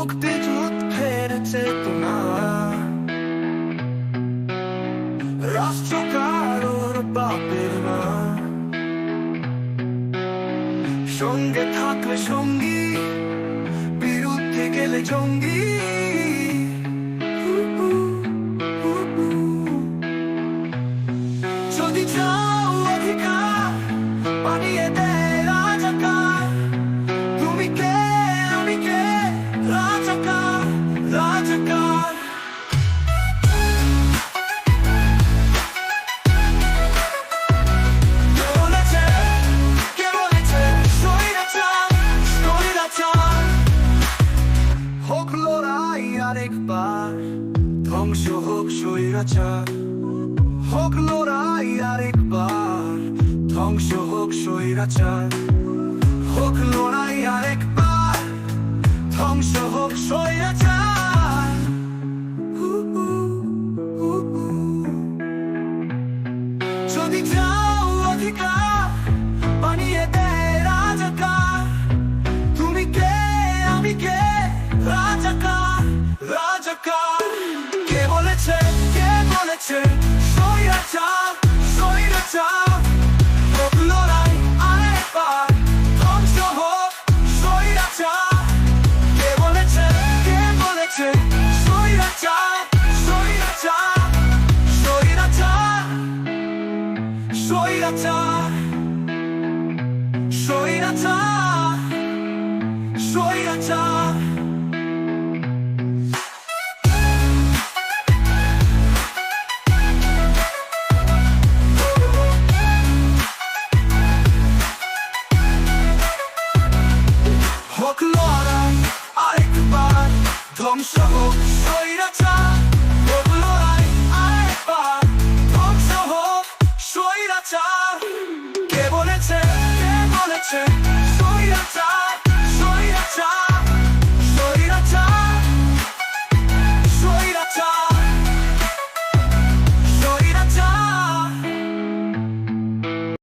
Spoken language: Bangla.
মুক্তি যুদ্ধ হেরেছে তোমার রাষ্ট্র কারোর বাপের না সঙ্গে থাকলে সঙ্গী, বিরুদ্ধে গেলে জঙ্গি। যদি যা হোক লড়াই আরেকবার ধ্বংস হোক স্বৈরাচার। হোক লড়াই আরেকবার ধ্বংস হোক স্বৈরাচার। হোক লড়াই আরেকবার ধ্বংস হোক স্বৈরাচার। রাজাকার কে বলেছে কে বলেছে, স্বৈরাচার স্বৈরাচার? লড়াই আরেকবার, ধ্বংস হোক স্বৈরাচার। কে বলেছে কে বলেছে, স্বৈরাচার স্বৈরাচার? স্বৈরাচার স্বৈরাচার স্বৈরাচার। ধ্বংস হোক স্বৈরাচার হোক লড়াই আরেকবার ধ্বংস হোক স্বৈরাচার। কে বলেছে বলেছে?